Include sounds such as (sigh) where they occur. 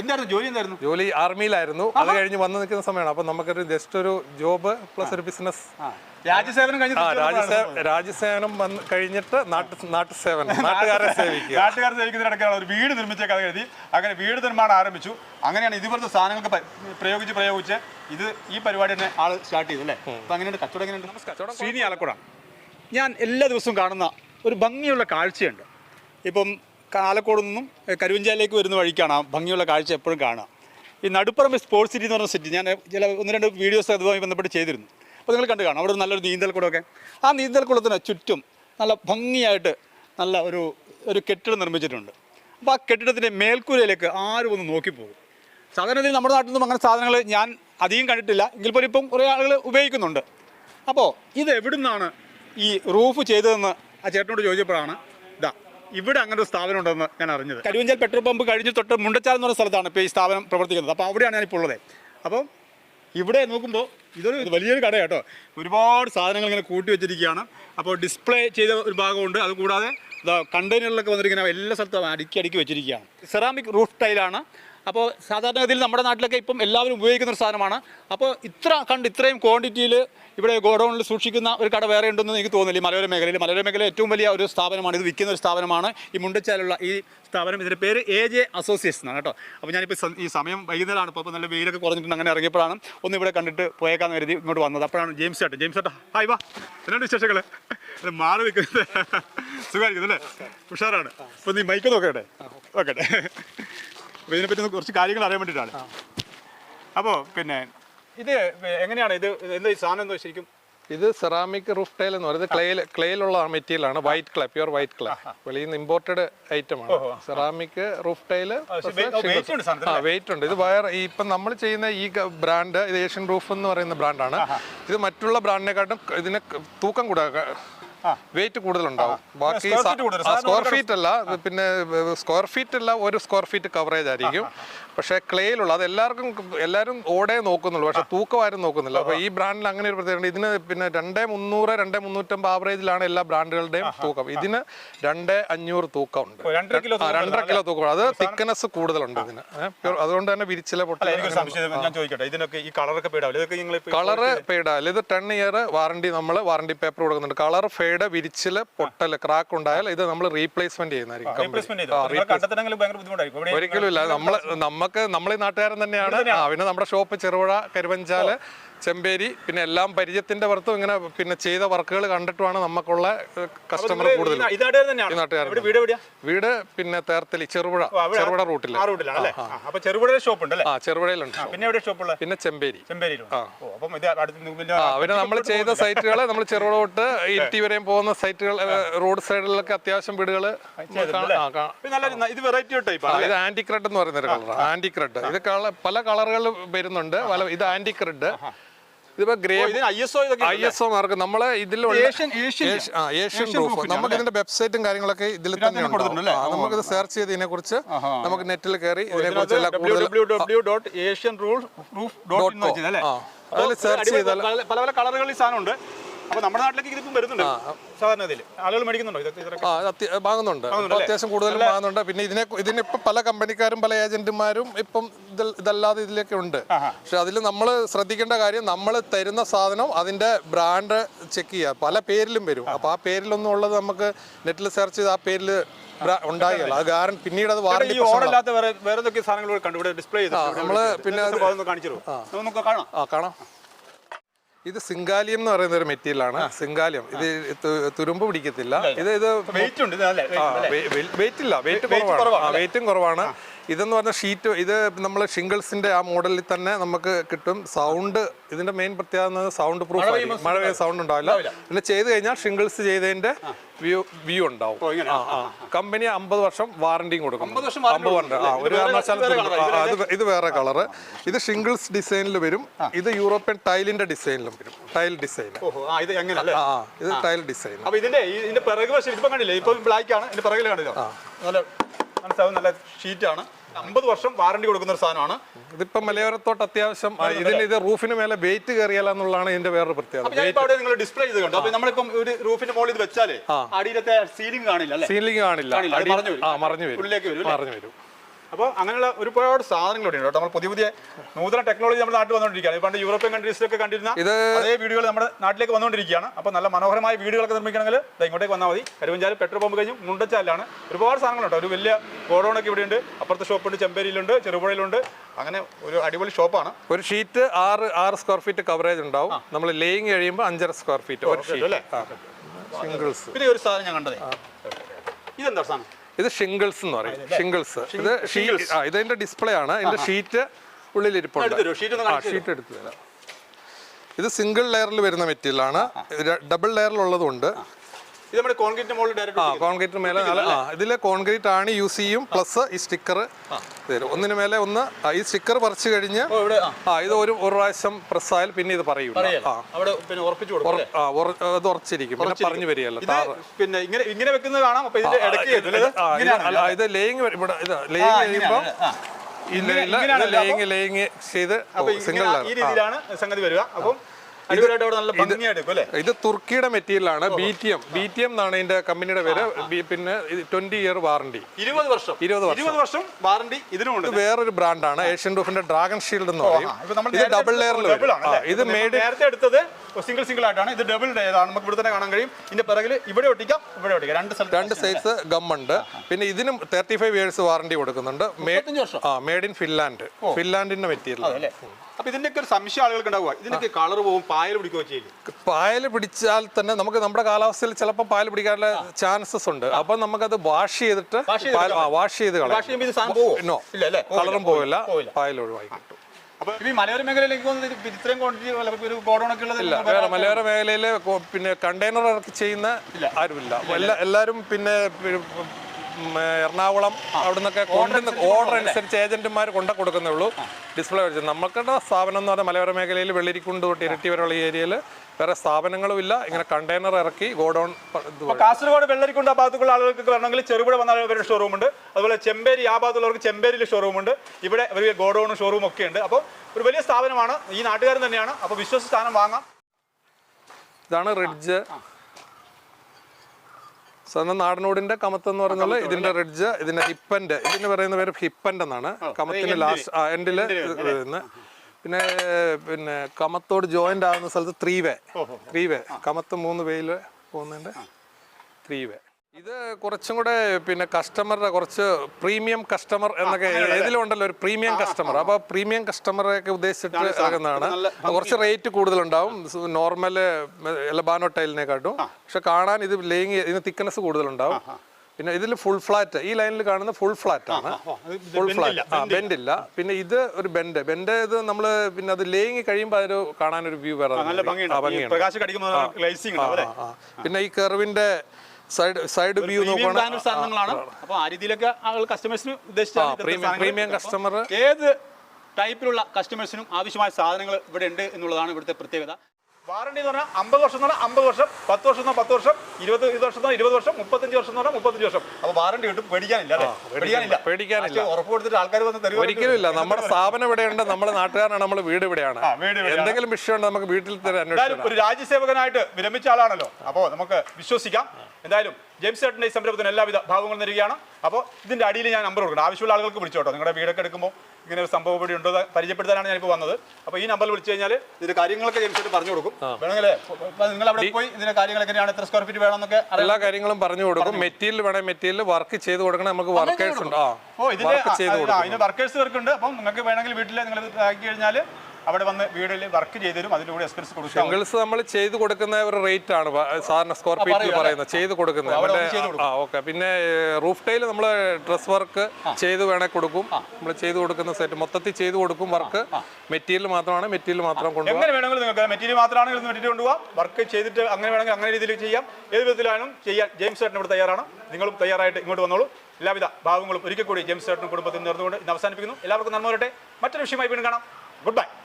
എന്തായിരുന്നു? ജോലി എന്തായിരുന്നു? ജോലി ആർമിയിലായിരുന്നു. അത് കഴിഞ്ഞ് വന്ന് നിൽക്കുന്ന സമയമാണ്. അപ്പൊ നമുക്കൊരു ജസ്റ്റ് ഒരു ജോബ് പ്ലസ് ഒരു ബിസിനസ് രാജ്യസേവനം കഴിഞ്ഞ് രാജ്യസേവനം വന്ന് കഴിഞ്ഞിട്ട് നാട്ടു നാട്ടുസേവനം നാട്ടുകാരെ സേവിക്കുക. നാട്ടുകാരെ സേവിക്കുന്നതിനിടയ്ക്കാണ് ഒരു വീട് നിർമ്മിച്ച കഥ എഴുതി. അങ്ങനെ വീട് നിർമ്മാണം ആരംഭിച്ചു. അങ്ങനെയാണ് ഇതുപോലത്തെ സാധനങ്ങൾക്ക് പ്രയോഗിച്ച് പ്രയോഗിച്ച് ഇത് ഈ പരിപാടി തന്നെ ആൾ സ്റ്റാർട്ട് ചെയ്തു അല്ലേ? അപ്പൊ അങ്ങനെയുണ്ട്. കച്ചവടം എങ്ങനെയുണ്ട്? നമസ്കാരം. ശ്രീനി ആലക്കുട. ഞാൻ എല്ലാ ദിവസവും കാണുന്ന ഒരു ഭംഗിയുള്ള കാഴ്ചയുണ്ട്. ഇപ്പം ആലക്കോട് നിന്നും കരുവഞ്ചാലിലേക്ക് വരുന്ന വഴിക്കാണ് ആ ഭംഗിയുള്ള കാഴ്ച എപ്പോഴും കാണുക ഈ നടുപ്പുറം സ്പോർട്സ് സിറ്റി എന്ന് പറഞ്ഞ സിറ്റി ഞാൻ ചില ഒന്ന് രണ്ട് വീഡിയോസ് അതുമായി ബന്ധപ്പെട്ട് ചെയ്തിരുന്നു. അപ്പോൾ നിങ്ങൾ കണ്ടു കാണാം. അവിടെ നല്ലൊരു നീന്തൽക്കുളമൊക്കെ ആ നീന്തൽക്കുളത്തിന് ചുറ്റും നല്ല ഭംഗിയായിട്ട് നല്ല ഒരു ഒരു കെട്ടിടം നിർമ്മിച്ചിട്ടുണ്ട്. അപ്പോൾ ആ കെട്ടിടത്തിന്റെ മേൽക്കൂരയിലേക്ക് ആരും ഒന്ന് നോക്കിപ്പോകും സാധാരണ നമ്മുടെ നാട്ടിൽ നിന്നും അങ്ങനെ സാധനങ്ങൾ ഞാൻ അധികം കണ്ടിട്ടില്ല. എങ്കിൽ പോലും ഇപ്പം കുറേ ആളുകൾ ഉപയോഗിക്കുന്നുണ്ട്. അപ്പോൾ ഇത് എവിടുന്നാണ് ഈ റൂഫ് ചെയ്തതെന്ന് ആ ചേട്ടനോട് ചോദിച്ചപ്പോഴാണ് ഇവിടെ അങ്ങനെ ഒരു സ്ഥാപനം ഉണ്ടെന്ന് ഞാൻ അറിഞ്ഞത്. കരുവഞ്ചൽ പെട്രോൾ പമ്പ് കഴിഞ്ഞ് തൊട്ട് മുണ്ടച്ചാൽ എന്ന് പറഞ്ഞ സ്ഥലത്താണ് ഇപ്പോൾ ഈ സ്ഥാപനം പ്രവർത്തിക്കുന്നത്. അപ്പോൾ അവിടെയാണ് ഞാനിപ്പോൾ ഉള്ളത്. അപ്പം ഇവിടെ നോക്കുമ്പോൾ ഇതൊരു വലിയൊരു കട കേട്ടോ ഒരുപാട് സാധനങ്ങൾ ഇങ്ങനെ കൂട്ടി വെച്ചിരിക്കുകയാണ്. അപ്പോൾ ഡിസ്പ്ലേ ചെയ്ത ഒരു ഭാഗമുണ്ട്. അതുകൂടാതെ കണ്ടെയ്നറിലൊക്കെ വന്നിരിക്കുന്ന എല്ലാ സ്ഥലത്തും അടുക്കി അടുക്കി വെച്ചിരിക്കുകയാണ്. സെറാമിക് റൂഫ് ടൈലാണ്. അപ്പോൾ സാധാരണഗതിയിൽ നമ്മുടെ നാട്ടിലൊക്കെ ഇപ്പം എല്ലാവരും ഉപയോഗിക്കുന്ന ഒരു സാധനമാണ്. അപ്പോൾ ഇത്ര കണ്ട് ഇത്രയും ക്വാണ്ടിറ്റിയിൽ ഇവിടെ ഗോഡൗണിൽ സൂക്ഷിക്കുന്ന ഒരു കട വേറെ ഉണ്ടെന്ന് എനിക്ക് തോന്നുന്നില്ല. ഈ മലയോര മേഖലയിൽ. മലയോര മേഖല ഏറ്റവും വലിയ ഒരു സ്ഥാപനമാണ്. ഇത് വിൽക്കുന്ന ഒരു സ്ഥാപനമാണ്. ഈ മുണ്ടച്ചാലുള്ള ഈ സ്ഥാപനം. ഇതിന്റെ പേര് എ ജെ അസോസിയേഷൻ ആണ് കേട്ടോ. അപ്പോൾ ഞാനിപ്പോൾ ഈ സമയം വൈകുന്നേരമാണ്. ഇപ്പോൾ നല്ല വെയിലൊക്കെ കുറഞ്ഞിട്ടുണ്ട്. അങ്ങനെ ഇറങ്ങിയപ്പോഴാണ് ഒന്ന് ഇവിടെ കണ്ടിട്ട് പോയേക്കാന്ന് കരുതി ഇങ്ങോട്ട് വന്നത്. അപ്പോഴാണ് ജെയിംസ് ചേട്ടൻ. ജെയിംസ് ചേട്ടാ ഹായ് വാ. എന്നാണ് വിശേഷങ്ങൾ മാറി നിൽക്കുന്നത് സുഖമായിരിക്കും അല്ലേ? ഉഷാറാണ്. അപ്പോൾ നീ മൈക്ക് നോക്കട്ടെ നോക്കട്ടെ. അപ്പോൾ ഇതിനെപ്പറ്റി കുറച്ച് കാര്യങ്ങൾ അറിയാൻ വേണ്ടിട്ടാണ് അപ്പോൾ പിന്നെ ഇത് എങ്ങനെയാണ് ഇത്? എന്താ ഈ സാധനം എന്താ ശരിക്കും? ഇത് സെറാമിക് റൂഫ് ടൈൽ എന്ന് പറയുന്നത്. ക്ലേയിൽ ക്ലേയിലുള്ള മെറ്റീരിയൽ ആണ്. White clay pure white clay വെളിയിൽ നിന്ന് ഇമ്പോർട്ടഡ് ഐറ്റം ആണ്. സെറാമിക് റൂഫ് ടൈൽ ആ വെയിറ്റ് ഉണ്ട് ഇത് വയർ ഇപ്പം നമ്മൾ ചെയ്യുന്ന ഈ ബ്രാൻഡ് ഇത് ഏഷ്യൻ റൂഫ് എന്ന് പറയുന്ന ബ്രാൻഡാണ് ഇത് മറ്റുള്ള ബ്രാൻഡിനെക്കാട്ടും ഇതിനെ തൂക്കം കൂടെ വെയിറ്റ് കൂടുതലുണ്ടാവും. ബാക്കി സ്ക്വയർ ഫീറ്റ് അല്ല. പിന്നെ സ്ക്വയർ ഫീറ്റ് അല്ല ഒരു സ്ക്വയർ ഫീറ്റ് കവറേജ് ആയിരിക്കും. പക്ഷേ ക്ലേയിലുള്ള അത് എല്ലാവർക്കും എല്ലാവരും ഓടേ നോക്കുന്നുള്ളൂ പക്ഷേ തൂക്കം ആരും നോക്കുന്നില്ല. അപ്പോൾ ഈ ബ്രാൻഡിൽ അങ്ങനെ ഒരു പ്രത്യേകത ഇതിന് പിന്നെ രണ്ടേ മുന്നൂറ് രണ്ടേ മുന്നൂറ്റമ്പത് ആവറേജിലാണ് എല്ലാ ബ്രാൻഡുകളുടെയും തൂക്കം. ഇതിന് രണ്ടേ അഞ്ഞൂറ് തൂക്കം ഉണ്ട് ഓ, രണ്ടര കിലോ തൂക്കം അത് തിക്നെസ് കൂടുതലുണ്ട് ഇതിന്. അതുകൊണ്ട് തന്നെ വിരിച്ചില കളറ് പെയ്ഡാവില്ല ഇത് ടെൻ ഇയർ വാറണ്ടി നമ്മൾ വാറണ്ടി പേപ്പർ കൊടുക്കുന്നുണ്ട്. കളർ ഫെയ്ഡ് വിരിച്ചിൽ പൊട്ടൽ ക്രാക്ക് ഉണ്ടായാൽ ഇത് നമ്മൾ റീപ്ലേസ്മെന്റ് ചെയ്യുന്നതായിരിക്കും ഒരിക്കലും ഇല്ല. നമ്മൾ നമുക്ക് നമ്മളീ നാട്ടുകാരൻ തന്നെയാണ്. പിന്നെ നമ്മുടെ ഷോപ്പ് ചെറുപുഴ കരുവഞ്ചാൽ ചെമ്പേരി പിന്നെ എല്ലാം പരിചയത്തിന്റെ പുറത്തും ഇങ്ങനെ പിന്നെ ചെയ്ത വർക്കുകൾ കണ്ടിട്ടുമാണ് നമുക്കുള്ള കസ്റ്റമർ കൂടുതൽ നാട്ടുകാർ വീട് പിന്നെ തേർത്തലി ചെറുപുഴ. ചെറുപുഴ റൂട്ടിൽ അപ്പൊ ചെറുപുഴ ഷോപ്പ് ഉണ്ട് ആ ചെറുപുഴയിലുണ്ട് പിന്നെ എവിടെ ഷോപ്പുള്ള പിന്നെ ചെമ്പേരി. പിന്നെ നമ്മൾ ചെയ്ത സൈറ്റുകൾ നമ്മൾ ചെറുപുഴ തൊട്ട് (laughs) ഇരിട്ടി വരെയും പോകുന്ന സൈറ്റുകൾ റോഡ് സൈഡിലൊക്കെ അത്യാവശ്യം വീടുകൾ ഇത് വെറൈറ്റി ഇത് ആന്റി ക്രെഡ് എന്ന് പറയുന്ന ഒരു കളർ ആന്റിക്രഡ് ഇത് പല കളറുകൾ വരുന്നുണ്ട്. ഇത് ആന്റി ക്രെഡ് ഇതിപ്പോ ഗ്രേ ഇതിന് I S O I S O mark നമ്മൾ ഇതിലുള്ള ഏഷ്യൻ ഏഷ്യൻ റൂഫ് നമുക്ക് ഇതിന്റെ വെബ്സൈറ്റും കാര്യങ്ങളൊക്കെ ഇതിൽ തന്നെ നമുക്കിത് സെർച്ച് ചെയ്ത് ഇതിനെ കുറിച്ച് നമുക്ക് നെറ്റിൽ കയറി ഇതിനെ കുറിച്ച് അല്ലേ അതിൽ സെർച്ച് ചെയ്താൽ പല പല കളറുകളിൽ സാധനം ഉണ്ട് അപ്പൊ നമ്മുടെ നാട്ടിലേക്ക് ഇതിപ്പം വരുന്നുണ്ട്. സാധാരണ ഇതിൽ ആളുകൾ മേടിക്കുന്നുണ്ടോ? ഇതൊക്കെ? ആ വാങ്ങുന്നുണ്ട്. അത്യാവശ്യം കൂടുതലും വാങ്ങുന്നുണ്ട്. പിന്നെ ഇതിനെ ഇതിനിപ്പോ പല കമ്പനിക്കാരും പല ഏജന്റുമാരും ഇപ്പം ഇതല്ലാതെ ഇതിലൊക്കെ ഉണ്ട്. പക്ഷെ അതിൽ നമ്മൾ ശ്രദ്ധിക്കേണ്ട കാര്യം നമ്മൾ തരുന്ന സാധനം അതിന്റെ ബ്രാൻഡ് ചെക്ക് ചെയ്യുക പല പേരിലും വരും. അപ്പൊ ആ പേരിലൊന്നും ഉള്ളത് നമുക്ക് നെറ്റിൽ സെർച്ച് ചെയ്ത് ആ പേരിൽ ഉണ്ടായില്ല അത് കാരണം പിന്നീട് അത് വാറണ്ടി വേറെ വേറെ എന്തൊക്കെ സാധനങ്ങൾ കണ്ടു. ഇവിടെ ഡിസ്പ്ലേ ചെയ്തു. നമ്മൾ പിന്നെ കാണിച്ചു കാണാം. ആ കാണാം. ഇത് സിംഗാലിയം എന്ന് പറയുന്ന ഒരു മെറ്റീരിയലാണ് സിംഗാലിയം. ഇത് തുരുമ്പ് പിടിക്കത്തില്ല. ഇത് ഇത് വെയിറ്റ് ഇല്ല. വെയിറ്റ് കുറവാണ്. വെയിറ്റും കുറവാണ്. ഇതെന്ന് പറഞ്ഞാൽ ഷീറ്റ് ഇത് നമ്മൾ ഷിംഗിൾസിന്റെ ആ മോഡലിൽ തന്നെ നമുക്ക് കിട്ടും. സൗണ്ട് ഇതിന്റെ മെയിൻ പ്രത്യേകത സൗണ്ട് പ്രൂഫ് ആയിരിക്കും. മഴ പെയ്യുന്ന സൗണ്ട് ഉണ്ടാവില്ല. പിന്നെ ചെയ്ത് കഴിഞ്ഞാൽ ഷിംഗിൾസ് ചെയ്തതിന്റെ വ്യൂ വ്യൂ ഉണ്ടാവും. കമ്പനി അമ്പത് വർഷം വാറണ്ടിയും കൊടുക്കും അമ്പത് വർഷം ആ. ഒരു ഇത് വേറെ- കാരണവശാലും ഇത് കളറ് ഇത് ഷിംഗിൾസ് ഡിസൈനിൽ വരും. ഇത് യൂറോപ്യൻ ടൈലിന്റെ ഡിസൈനിലും വരും. ടൈൽ ഡിസൈൻ ആ ഇത് ടൈൽ ഡിസൈൻ ഇതിന്റെ പിറകു വശം ഇപ്പൊ കണ്ടില്ലേ? ഇപ്പൊ ബ്ലാക്ക് ആണ്. ഇതിന്റെ പിറകിൽ കണ്ടില്ലോ? മനസ്സിലാവും നല്ല ഷീറ്റ് ആണ് അമ്പത് വർഷം വാറണ്ടി കൊടുക്കുന്ന ഒരു സാധനമാണ്. ഇതിപ്പോ മലയോരത്തോട്ട് അത്യാവശ്യം ഇതിന് ഇത് റൂഫിന് മേലെ വെയിറ്റ് കയറിയാലെന്നുള്ളതാണ് ഇതിന്റെ വേറൊരു പ്രത്യേകത. നിങ്ങൾ ഡിസ്പ്ലേ ചെയ്ത് കണ്ടു. അപ്പൊ നമ്മളിപ്പം ഒരു റൂഫിന്റെ മുകളിൽ ഇത് വെച്ചാലേ അടിയിലത്തെ സീലിംഗ് കാണില്ല സീലിംഗ് കാണില്ല. മറിഞ്ഞു മറഞ്ഞു വരും. മറഞ്ഞു ഉള്ളിലേക്ക് വരും അല്ലേ? വരും. അപ്പോൾ അങ്ങനെയുള്ള ഒരുപാട് സാധനങ്ങൾ ഇവിടെ ഉണ്ട് കേട്ടോ. നമ്മൾ പുതിയ പുതിയ നൂതന ടെക്നോളജി നമ്മുടെ നാട്ടിൽ വന്നുകൊണ്ടിരിക്കുകയാണ്. പണ്ട് യൂറോപ്യൻ കൺട്രീസിലൊക്കെ കണ്ടിരുന്ന അതേ വീടുകൾ നമ്മുടെ നാട്ടിലേക്ക് വന്നുകൊണ്ടിരിക്കുകയാണ്. അപ്പോൾ നല്ല മനോഹരമായ വീടുകളൊക്കെ നിർമ്മിക്കണമെങ്കിൽ ഇങ്ങോട്ടേക്ക് വന്നാൽ മതി. കരുവഞ്ചാൽ പെട്രോൾ പമ്പ് കഴിഞ്ഞ് മുണ്ടച്ചാലാണ് ഒരുപാട് സാധനങ്ങളുണ്ട് ഒരു വലിയ ഗോഡൗണൊക്കെ ഇവിടെയുണ്ട്. അപ്പുറത്തെ ഷോപ്പുണ്ട് ചെമ്പേരിയിലുണ്ട് ചെറുപുഴയിലുണ്ട്. അങ്ങനെ ഒരു അടിപൊളി ഷോപ്പാണ് ഒരു ഷീറ്റ് ആറ് ആറ് സ്ക്വയർ ഫീറ്റ് കവറേജ് ഉണ്ടാവും. നമ്മൾ ലേയിങ് കഴിയുമ്പോൾ അഞ്ചര സ്ക്വയർ ഫീറ്റ് ഒരു ഷീറ്റ്. അല്ലേ സിംഗിൾസ് പിന്നെ ഒരു സാധനം ഞാൻ കണ്ടത്. ഇതെന്താ സാധനം? ഇത് ഷിംഗിൾസ് എന്ന് പറയും. ഷിംഗിൾസ് ഇത് ഷീറ്റ് ആ ഇതിന്റെ ഡിസ്പ്ലേ ആണ്. ഇതിന്റെ ഷീറ്റ് ഉള്ളിലിരിപ്പുണ്ട് ഇരിപ്പുണ്ട്. ഷീറ്റ് ഒന്ന് ആ ഷീറ്റ് എടുത്തു തരാം. ഇത് സിംഗിൾ ലെയറിൽ വരുന്ന മെറ്റീരിയൽ ആണ്. ഡബിൾ ലെയറിലുള്ളതുണ്ട് ഇത് നമ്മുടെ കോൺക്രീറ്റ് മുകളിൽ ആ ഡയറക്റ്റ് കോൺക്രീറ്റ് മേലെ ആ ഇതിലെ കോൺക്രീറ്റ് ആണ് യൂസ് ചെയ്യും പ്ലസ് ഈ സ്റ്റിക്കർ തരും. ഒന്നിന് മേലെ ഒന്ന് ആ, ഈ സ്റ്റിക്കർ പറിച്ചു കഴിഞ്ഞ് ആ. ആ ഇത് ഒരു ഒരു പ്രാവശ്യം പ്രസ് ആയാൽ പിന്നെ ഇത് പറയും. ആ. അവിടെ പിന്നെ ഉറപ്പിച്ചു കൊടുക്കും അല്ലേ? ആ ഉറ- അത് ഉറച്ചിരിക്കും. പിന്നെ പറഞ്ഞു വരികയല്ല ഇത് പിന്നെ ഇങ്ങനെ ഇങ്ങനെ വെക്കുന്നത് കാണാം അപ്പൊ ഇതിന്റെ ഇടയ്ക്ക് അല്ലേ? ആ, ഇത് ഇങ്ങനെയാണ് അല്ല, ഇത് ലേയിങ് ഇവിടെ ഇത് ലേയിങ് കഴിയുമ്പോൾ ആ. ഇല്ല ഇല്ല ഇങ്ങനെയാണ് ഇത് ലേയിങ് ലേയിങ് ചെയ്ത് അപ്പൊ സിംഗിൾ ഈ രീതിയിലാണ് സംഗതി വരിക. അപ്പം ഇത് തുർക്കിയുടെ മെറ്റീരിയൽ ആണ് B T M B T M എന്നാണ് ഇതിന്റെ കമ്പനിയുടെ പേര്. പിന്നെ ട്വന്റി ഇയർ വാറണ്ടി ഇരുപത് വർഷം. ഇരുപത് വർഷം. ഇരുപത് വർഷം വാറണ്ടി ഇതിനുണ്ട് ഇത് വേറൊരു ബ്രാൻഡാണ് ഏഷ്യൻ റൂഫിന്റെ ഡ്രാഗൺ ഷീൽഡ് എന്ന് പറയും. ഇത് ഡബിൾ ലെയറിൽ ഇത് മേഡ് നേരത്തെ എടുത്തത് സിംഗിൾ സിംഗിൾ ആയിട്ടാണ്. ഇത് ഡബിൾ ഏതാണ് നമുക്ക് ഇവിടെ തന്നെ കാണാൻ കഴിയും. ഇതിന്റെ പിറകിൽ ഇവിടെ ഒട്ടിക്കാം ഇവിടെ ഒട്ടിക്കാം. രണ്ട് സ്ഥലത്ത് രണ്ട് സൈസ് ഗം ഉണ്ട്. പിന്നെ ഇതിനും തേർട്ടി ഫൈവ് ഇയേഴ്സ് വാറണ്ടി കൊടുക്കുന്നുണ്ട്. ആ മേഡ് ഇൻ ഫിൻലാൻഡ് ഫിൻലാൻഡിന്റെ മെറ്റീരിയൽ അപ്പൊ ഇതിന്റെയൊക്കെ ഒരു സംശയം ആളുകൾക്ക് ഉണ്ടാവുക. ഇതിനൊക്കെ കളർ പോകും പായൽ പിടിക്കുകയോ ചെയ്യും പായൽ പിടിച്ചാൽ തന്നെ നമുക്ക് നമ്മുടെ കാലാവസ്ഥയിൽ ചിലപ്പോൾ പായൽ പിടിക്കാനുള്ള ചാൻസസ് ഉണ്ട്. അപ്പൊ നമുക്കത് വാഷ് ചെയ്തിട്ട് വാഷ് ചെയ്ത് കളയും. കളറും പോവില്ല. പായൽ ഒഴിവായി കിട്ടും. മലയോര മേഖലയിലെ പിന്നെ കണ്ടെയ്നർ ഇറക്കി ചെയ്യുന്ന ആരുമില്ല. എല്ലാ എല്ലാവരും പിന്നെ എറണാകുളം അവിടെ നിന്നൊക്കെ കൊണ്ടുവന്ന് ഓർഡർ അനുസരിച്ച് ഏജന്റുമാർ കൊണ്ട കൊടുക്കുന്നേ ഉള്ളൂ ഡിസ്പ്ലേ വെച്ചത് നമ്മൾക്കുടെ സ്ഥാപനം എന്ന് പറഞ്ഞാൽ മലയോര മേഖലയിൽ വെള്ളിരിക്കുണ്ട് തൊട്ട് ഇരട്ടി വരെയുള്ള ഏരിയയിൽ വേറെ സ്ഥാപനങ്ങളും ഇല്ല. ഇങ്ങനെ കണ്ടെയ്നർ ഇറക്കി ഗോഡൌൺ കാസർഗോഡ് വെള്ളരിക്കുണ്ട് ആ ഭാഗത്തുള്ള ആളുകൾക്ക് വരണമെങ്കിൽ ചെറുപുഴ വന്നാൽ ഇവരുടെ ഷോറൂം ഉണ്ട്. അതുപോലെ ചെമ്പേരി ആ ഭാഗത്തുള്ളവർക്ക് ചെമ്പേരിയിൽ ഷോറൂം ഉണ്ട്. ഇവിടെ ഒരു ഗോഡൌണും ഷോറൂം ഒക്കെ ഉണ്ട്. അപ്പോൾ ഒരു വലിയ സ്ഥാപനമാണ്. ഈ നാട്ടുകാരൻ തന്നെയാണ്. അപ്പോൾ വിശ്വസ സ്ഥാനം വാങ്ങാം. ഇതാണ് റിഡ്ജ്. സാധാരണ നാടനോടിന്റെ കമത്ത് എന്ന് പറയുന്നത് ഇതിന്റെ റിഡ്ജ് ഇതിന്റെ ഹിപ്പന്റെ ഇതിന് പറയുന്ന പേര് ഹിപ്പന്റെ എന്നാണ്. കമത്തിന്റെ ലാസ്റ്റ് എൻഡിൽ പിന്നെ പിന്നെ കമത്തോട് ജോയിന്റ് ആകുന്ന സ്ഥലത്ത് three way. Three way. Kamath മൂന്ന് വേയിൽ പോകുന്നുണ്ട് ത്രീ വേ. ഇത് കുറച്ചും കൂടെ പിന്നെ കസ്റ്റമറുടെ കുറച്ച് പ്രീമിയം കസ്റ്റമർ എന്നൊക്കെ ഇതിലുണ്ടല്ലോ ഒരു പ്രീമിയം കസ്റ്റമർ അപ്പൊ പ്രീമിയം കസ്റ്റമറെ ഒക്കെ ഉദ്ദേശിച്ചിട്ട് ഇറങ്ങുന്നതാണ്. കുറച്ച് റേറ്റ് കൂടുതലുണ്ടാവും. നോർമൽ എലബാനോ ടൈലിനെക്കാട്ടും. പക്ഷെ കാണാൻ ഇത് ലേയിങ് ഇതിന് തിക്നെസ് കൂടുതലുണ്ടാവും. പിന്നെ ഇതിൽ ഫുൾ ഫ്ലാറ്റ് ഈ ലൈനിൽ കാണുന്ന ഫുൾ ഫ്ലാറ്റ് ആണ്. ഫുൾ ഫ്ലാറ്റ് ആ. ബെൻഡ് ഇല്ല പിന്നെ ഇത് ഒരു ബെൻഡ് ബെൻഡ് ഇത് നമ്മൾ പിന്നെ അത് ലേയിങ് കഴിയുമ്പോൾ അതൊരു കാണാൻ ഒരു വ്യൂ വേറെ പിന്നെ ഈ കെർവിന്റെ സൈഡ് സൈഡ് വ്യൂ നോക്കുകയാണ് സാധനങ്ങളാണ്. അപ്പോൾ ആ രീതിയിലൊക്കെ ആളുകൾ കസ്റ്റമേഴ്സിന് ഉദ്ദേശിച്ചാണ് ഇത്തരത്തിൽ പ്രീമിയം കസ്റ്റമർ ഏത് ടൈപ്പിലുള്ള കസ്റ്റമേഴ്സിനും ആവശ്യമായ സാധനങ്ങൾ ഇവിടെ ഉണ്ട് എന്നുള്ളതാണ് ഇവിടുത്തെ പ്രത്യേകത. വാറണ്ടി എന്ന് പറഞ്ഞാൽ അമ്പത് വർഷം എന്ന് പറഞ്ഞാൽ അമ്പത് വർഷം പത്ത് വർഷം പത്ത് വർഷം ഇരുപത് ഇരുപത് വർഷം ഇരുപത് വർഷം മുപ്പത്തഞ്ച് വർഷം എന്ന് പറഞ്ഞാൽ മുപ്പത്തഞ്ച് വർഷം. അപ്പൊ വാറണ്ടി കിട്ടും പേടിക്കാനില്ല പേടിക്കാനില്ല. പേടിക്കാനില്ല. ഉറപ്പ് കൊടുത്തിട്ട് ആൾക്കാർ വന്ന് തരും ഒരിക്കലും ഇല്ല നമ്മുടെ സ്ഥാപനം ഇവിടെയുണ്ട് നമ്മുടെ നാട്ടുകാരാണ് നമ്മുടെ വീട് ഇവിടെയാണ്. എന്തെങ്കിലും വിഷയം ഉണ്ട് നമുക്ക് വീട്ടിൽ തരാൻ ഒരു രാജ്യസേവകനായിട്ട് വിരമിച്ച ആളാണല്ലോ. അപ്പോൾ നമുക്ക് വിശ്വസിക്കാം. എന്തായാലും ജെയിംസ് ചേട്ടന്റെ ഈ സംരംഭത്തിന് എല്ലാവിധ ഭാവങ്ങളും തരികയാണ്. അപ്പോൾ ഇതിന്റെ അടിയിൽ ഞാൻ നമ്പർ കൊടുക്കണം. ആവശ്യമുള്ള ആളുകൾക്ക് വിളിച്ചോട്ടോ. നിങ്ങളുടെ വീടൊക്കെ എടുക്കുമ്പോൾ ഇങ്ങനെ ഒരു സംഭവം ഇവിടെ ഉണ്ടോ പരിചയപ്പെടുത്താനാണ് ഞാനിപ്പോൾ വന്നത്. അപ്പോൾ ഈ നമ്പറിൽ വിളിച്ചു കഴിഞ്ഞാൽ ഇതിന്റെ കാര്യങ്ങളൊക്കെ ചേട്ടൻ പറഞ്ഞു കൊടുക്കും. വേണമെങ്കിൽ നിങ്ങൾ അവിടെ പോയി ഇതിന്റെ കാര്യങ്ങൾ എങ്ങനെയാണ് എത്ര സ്ക്വയർ ഫീറ്റ് വേണമെന്നൊക്കെ എന്നൊക്കെ എല്ലാ കാര്യങ്ങളും പറഞ്ഞു കൊടുക്കും. മെറ്റീരിയൽ വേണേൽ മെറ്റീരിയൽ വർക്ക് ചെയ്ത് കൊടുക്കണം നമുക്ക് വർക്കേഴ്സ് ഉണ്ട്. ഓ ഇതിന്റെ വർക്കേഴ്സ് വർക്ക് ഉണ്ട്. അപ്പം നിങ്ങൾക്ക് വേണമെങ്കിൽ വീട്ടിൽ നിങ്ങൾ ആക്കി കഴിഞ്ഞാൽ അവിടെ വന്ന് വീടിൽ വർക്ക് ചെയ്ത് തരും അതിലൂടെ എക്സ്പെൻസ് കൊടുക്കാം സിംഗിൾസ് നമ്മൾ ചെയ്ത് കൊടുക്കുന്ന ഒരു റേറ്റ് ആണ്. സാറിന് സ്ക്വയർ ഫീറ്റിൽ പറയുന്നത്. ചെയ്ത് കൊടുക്കുന്നത്. ആ ഓക്കെ പിന്നെ റൂഫ് ടൈൽ നമ്മൾ ഡ്രസ് വർക്ക് ചെയ്ത് വേണേൽ കൊടുക്കും. നമ്മൾ ചെയ്ത് കൊടുക്കുന്ന സെറ്റ് മൊത്തത്തിൽ ചെയ്ത് കൊടുക്കും വർക്ക് മെറ്റീരിയൽ മാത്രമാണ്. മെറ്റീരിയൽ മാത്രം കൊണ്ടുപോകും എങ്ങനെ വേണമെങ്കിലും നിങ്ങൾക്ക് മെറ്റീരിയൽ മാത്രമാണെങ്കിൽ മെറ്റീരിയൽ കൊണ്ടുപോകാം വർക്ക് ചെയ്തിട്ട് അങ്ങനെ വേണമെങ്കിൽ അങ്ങനെ രീതിയിൽ ചെയ്യാം. ഏത് വിധത്തിലാണെങ്കിലും ചെയ്യാൻ ജെയിംസ് ചേട്ടൻ ഇവിടെ തയ്യാറാണ്. നിങ്ങളും തയ്യാറായിട്ട് ഇങ്ങോട്ട് വന്നോളൂ. എല്ലാവിധ ഭാവങ്ങളും ഒരിക്കൽ കൂടി ജെയിംസ് ചേട്ടനും കുടുംബത്തിൽ നേർന്നുകൊണ്ട് ഇന്ന് അവസാനിപ്പിക്കുന്നു. എല്ലാവർക്കും നന്മ വരട്ടെ. മറ്റൊരു വിഷയമായി വീണ്ടും കാണാം. Good bye